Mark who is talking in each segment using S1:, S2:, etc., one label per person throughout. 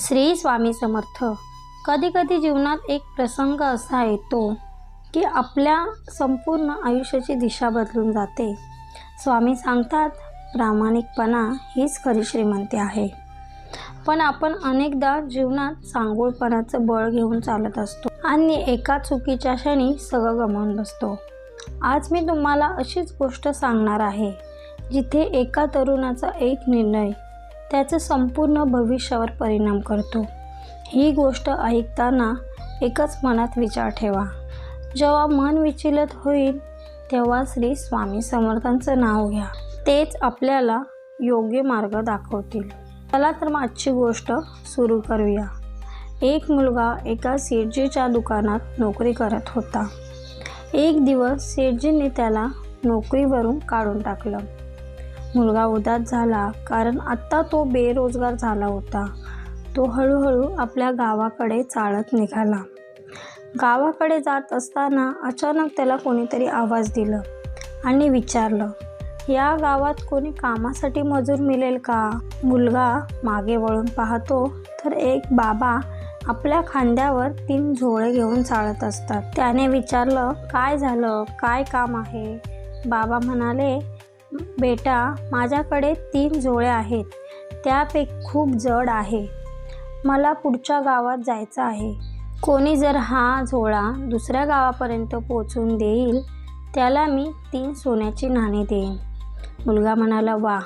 S1: श्री स्वामी समर्थ. कधीकधी जीवनात एक प्रसंग असा येतो की आपल्या संपूर्ण आयुष्याची दिशा बदलून जाते. स्वामी सांगतात प्रामाणिकपणा हीच खरी श्रीमंती आहे. पण आपण अनेकदा जीवनात सांगोळपणाचं बळ घेऊन चालत असतो आणि एका चुकीच्या क्षणी सगळं गमावून बसतो. आज मी तुम्हाला अशीच गोष्ट सांगणार आहे जिथे एका तरुणाचा एक निर्णय त्याचं संपूर्ण भविष्यावर परिणाम करतो. ही गोष्ट ऐकताना एकच मनात विचार ठेवा. जेव्हा मन विचलित होईल तेव्हा श्री स्वामी समर्थांचं नाव घ्या. तेच आपल्याला योग्य मार्ग दाखवतील. चला तर मग आजची गोष्ट सुरू करूया. एक मुलगा एका सेठजीच्या दुकानात नोकरी करत होता. एक दिवस सेठजींनी त्याला नोकरीवरून काढून टाकलं. मुलगा उदास झाला कारण आत्ता तो बेरोजगार झाला होता. तो हळूहळू आपल्या गावाकडे चालत निघाला. गावाकडे जात असताना अचानक त्याला कोणीतरी आवाज दिलं आणि विचारलं या गावात कोणी कामासाठी मजूर मिळेल का? मुलगा मागे वळून पाहतो तर एक बाबा आपल्या खांद्यावर तीन झोळे घेऊन चालत असतात. त्याने विचारलं काय झालं? काय काम आहे? बाबा म्हणाले बेटा माझ्याकडे तीन जोळे आहेत. त्यापैकी खूप जड आहे. मला पुढच्या गावात जायचं आहे. कोणी जर हा झोळा दुसऱ्या गावापर्यंत पोचून देईल त्याला मी तीन सोन्याची नाणी देईन. मुलगा म्हणाला वा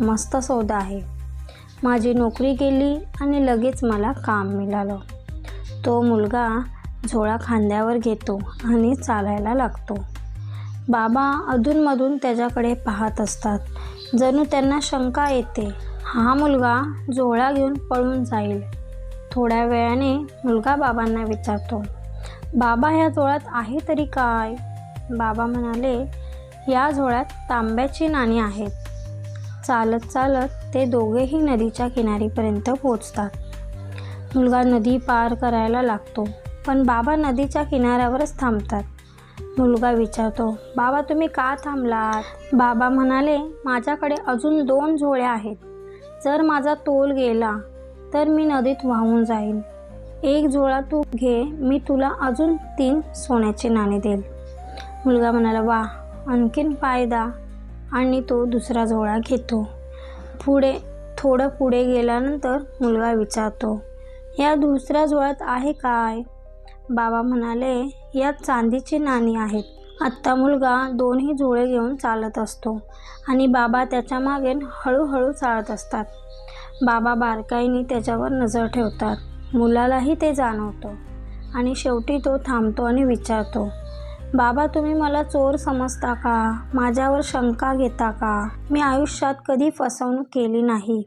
S1: मस्त सौदा आहे. माझी नोकरी गेली आणि लगेच मला काम मिळालं. तो मुलगा झोळा खांद्यावर घेतो आणि चालायला लागतो. बाबा अधूनमधून त्याच्याकडे पाहत असतात. जणू त्यांना शंका येते. हा मुलगा जोळा घेऊन पळून जाईल. थोड्या वेळाने मुलगा बाबांना विचारतो बाबा ह्या जोळ्यात आहे तरी काय? बाबा म्हणाले या झोळ्यात तांब्याची नाणी आहेत. चालत चालत ते दोघेही नदीच्या किनारीपर्यंत पोचतात मुलगा नदी पार करायला लागतो पण बाबा नदीच्या किनाऱ्यावरच थांबतात. मुलगा विचारतो बाबा तुम्ही का थांबलात? बाबा म्हणाले माझ्याकडे अजून दोन झोळ्या आहेत. जर माझा तोल गेला तर मी नदीत वाहून जाईन. एक झोळा तू घे मी तुला अजून तीन सोन्याची नाणे देईल. मुलगा म्हणाला वा आणखीन फायदा. आणि तो दुसरा झोळा घेतो. पुढे थोडं पुढे गेल्यानंतर मुलगा विचारतो या दुसऱ्या झोळ्यात आहे काय? बाबा म्हणाले यात चांदीची नाणी आहेत. आत्ता मुलगा दोन्ही जुळे घेऊन चालत असतो आणि बाबा त्याच्यामागे हळूहळू चालत असतात. बाबा बारकाईने त्याच्यावर नजर ठेवतात. मुलालाही ते जाणवतं आणि शेवटी तो थांबतो आणि विचारतो बाबा तुम्ही मला चोर समजता का? माझ्यावर शंका घेता का? मी आयुष्यात कधी फसवणूक केली नाही.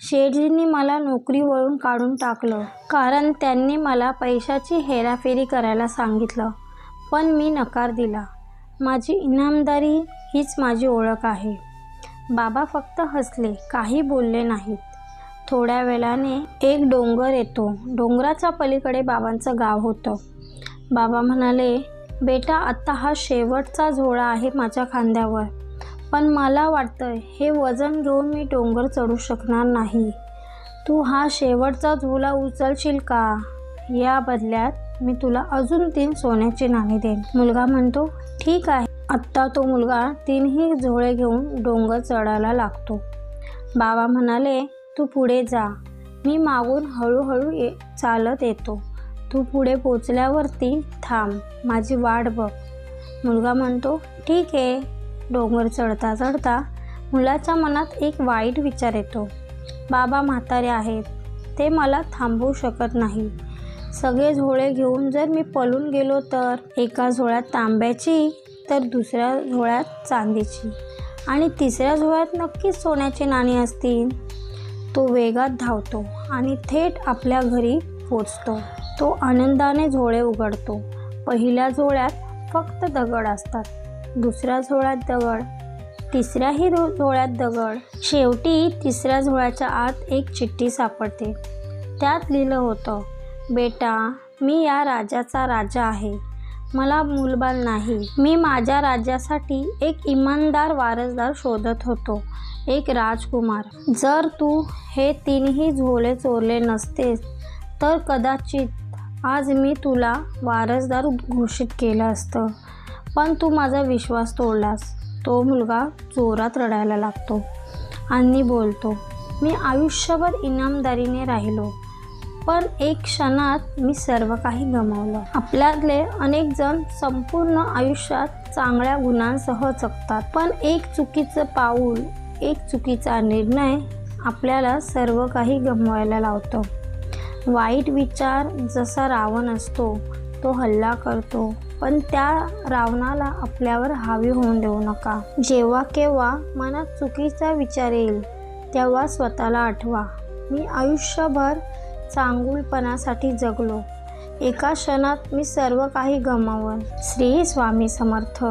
S1: शेठजींनी मला नोकरीवरून काढून टाकलं. कारण त्यांनी मला पैशाची हेराफेरी करायला सांगितलं पण मी नकार दिला. माझी इनामदारी हीच माझी ओळख आहे. बाबा फक्त हसले काही बोलले नाहीत. थोड्या वेळाने एक डोंगर येतो. डोंगराच्या पलीकडे बाबांचं गाव होतं. बाबा म्हणाले बेटा आत्ता हा शेवटचा झोळा आहे माझ्या खांद्यावर. पण मला वाटतं हे वजन घेऊन मी डोंगर चढू शकणार नाही. तू हा शेवटचा झुला उचलशील का? या बदल्यात मी तुला अजून तीन सोन्याची नाणी देईन. मुलगा म्हणतो ठीक आहे. आत्ता तो मुलगा तीनही झोळे घेऊन डोंगर चढायला लागतो. बाबा म्हणाले तू पुढे जा. मी मागून हळूहळू ये चालत येतो. तू पुढे पोचल्यावरती थांब. माझी वाट बघ. मुलगा म्हणतो ठीक आहे. डोंगर चढता चढता मुलाच्या मनात एक वाईट विचार येतो. बाबा म्हातारे आहेत. ते मला थांबवू शकत नाही. सगळे झोळे घेऊन जर मी पळून गेलो तर एका झोळ्यात तांब्याची तर दुसऱ्या झोळ्यात चांदीची आणि तिसऱ्या झोळ्यात नक्कीच सोन्याची नाणी असतील. तो वेगात धावतो आणि थेट आपल्या घरी पोचतो. तो आनंदाने झोळे उघडतो. पहिल्या झोळ्यात फक्त दगड असतात. दुसऱ्या झोळ्यात दगड. तिसऱ्याही झोळ्यात दगड. शेवटी तिसऱ्या झोळ्याच्या आत एक चिठ्ठी सापडते. त्यात लिहिलं होतं बेटा मी या राजाचा राजा आहे. मला मूलबाल नाही. मी माझ्या राज्यासाठी एक इमानदार वारसदार शोधत होतो एक राजकुमार. जर तू हे तीनही झोले चोरले नसतेस तर कदाचित आज मी तुला वारसदार घोषित केलं असतं. पण तू माझा विश्वास तोडलास. तो मुलगा जोरात रडायला लागतो. आणि बोलतो मी आयुष्यभर इनामदारीने राहिलो. पण एक क्षणात मी सर्व काही गमावलं. आपल्यातले अनेक जण संपूर्ण आयुष्यात चांगल्या गुणांसह जगतात. पण एक चुकीचं पाऊल एक चुकीचा निर्णय आपल्याला सर्व काही गमवायला लावतो. वाईट विचार जसा रावण असतो तो हल्ला करतो. पण त्या रावणाला आपल्यावर हावी होऊन देऊ नका. जेव्हा केव्हा मनात चुकीचा विचार येईल तेव्हा स्वतःला आठवा. मी आयुष्यभर चांगुलपणासाठी जगलो. एका क्षणात मी सर्व काही गमावलं. श्री स्वामी समर्थ.